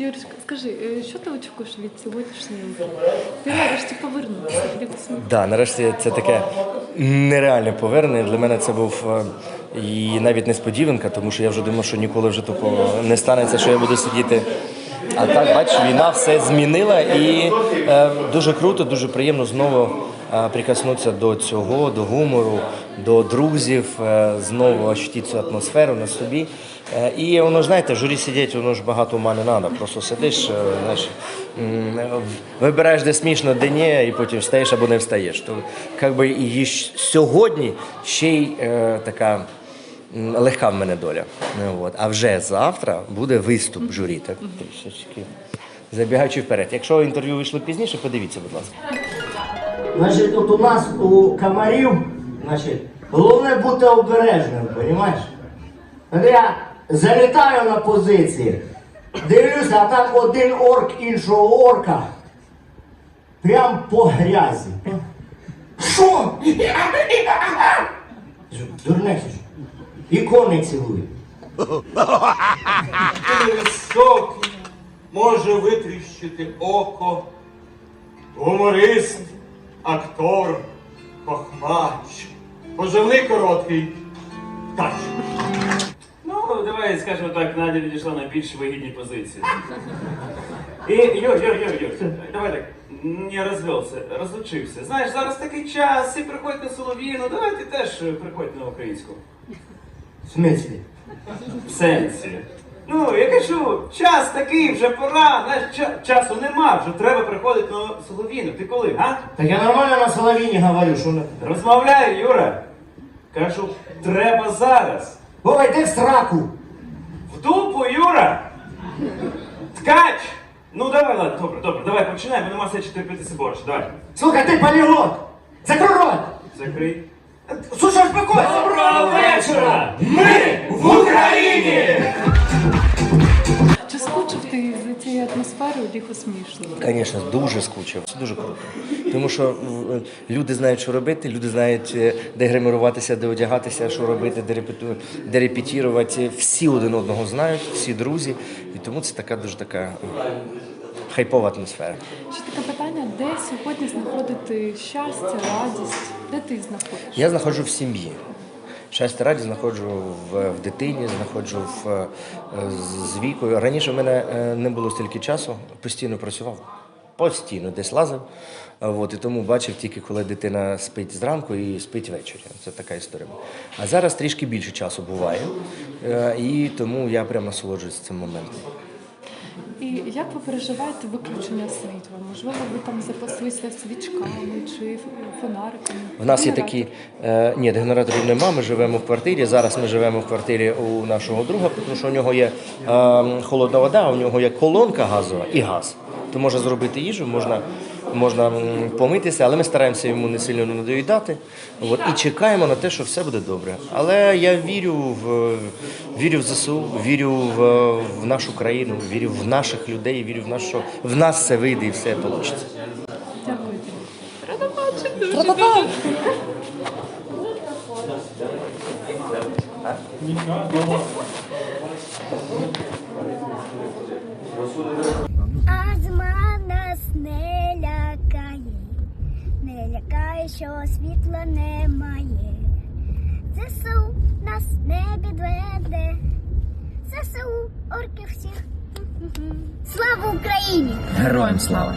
Юрочка, скажи, що ти очікуєш від сьогоднішньої гри? Ти нарешті Лігу сміху. Да, нарешті це таке нереальне повернення. Для мене це був е, і навіть несподіванка, тому що я вже думав, що ніколи вже такого не станеться, що я буду сидіти. А так, бачиш, війна все змінила і е, дуже круто, дуже приємно знову прикоснутися до цього, до гумору, до друзів, е, знову ощутити цю атмосферу на собі. Е, і воно знаєте, журі сидять, воно ж багато ума не треба. Просто сидиш, е, знаєш, вибираєш, де смішно, де ні, і потім встаєш або не встаєш. То як би і сьогодні ще й така. Легка в мене доля. От. А вже завтра буде виступ журі. Так трішечки забігаючи вперед. Якщо інтерв'ю вийшло пізніше, подивіться, будь ласка. Значить, от у нас у комарів, значить, головне бути обережним, розумієш? Я залітаю на позиції, дивлюся, а там один орк іншого орка. Прям по грязі. Що? Дурнець. Ікони цілує. Високий, може витріщити око, гуморист, актор, хохмач, позивний короткий, тач. Ну, давай скажемо так, Надя відійшла на більш вигідні позиції. І Юр, Юр, Юр, Юр, давай так, не розвелся, розлучився. Знаєш, зараз такий час, всі приходять на Солов'їну, давай ти теж приходь на українську. В смислі? В сенсі. Ну, я кажу, час такий, вже пора, знаєш, ча- часу нема, вже треба приходити на Солов'їну. Ти коли, а? Так я нормально на Соловіні говорю, що не. Розмовляю, Юра. Кажу, треба зараз. Вова, йди в сраку! В дупу, Юра! Ткач! Ну давай, ладно, добре, добре, давай починаємо, нема все терпітися борщ, давай. Слухай, ти поліглот! Закрой рот! Закрий. Слушай, успокойся! Смішно? Звісно, дуже скучив. Це дуже круто. Тому що е, люди знають, що робити, люди знають, е, де гриміруватися, де одягатися, що робити, де, репету... де репетірувати. Всі один одного знають, всі друзі. І тому це така дуже така хайпова атмосфера. Ще таке питання, де сьогодні знаходити щастя, радість? Де ти знаходиш? Я знаходжу в сім'ї. Щастя раді знаходжу в, в дитині, знаходжу в, е, з- вікою. Раніше в мене е, не було стільки часу, постійно працював. Постійно десь лазив. От, і тому бачив тільки, коли дитина спить зранку і спить ввечері. Це така історія. А зараз трішки більше часу буває. Е, І тому я прямо насолоджуюсь цим моментом. І як ви переживаєте виключення світла? Можливо, ви там запаслися свічками чи фонариками? В нас є такі е, ні, генераторів нема. Ми живемо в квартирі. Зараз ми живемо в квартирі у нашого друга, тому що у нього є е, холодна вода, у нього є колонка газова і газ. То можна зробити їжу, можна, можна помитися, але ми стараємося йому не сильно не надоїдати. От, і чекаємо на те, що все буде добре. Але я вірю в вірю в ЗСУ, вірю в, в нашу країну, вірю в наших людей, вірю в що в нас все вийде і все вийде. Дякую нас не лякає, не лякає, що світла немає. ЗСУ нас не підведе. ЗСУ орки всіх. Слава Україні! Героям слава!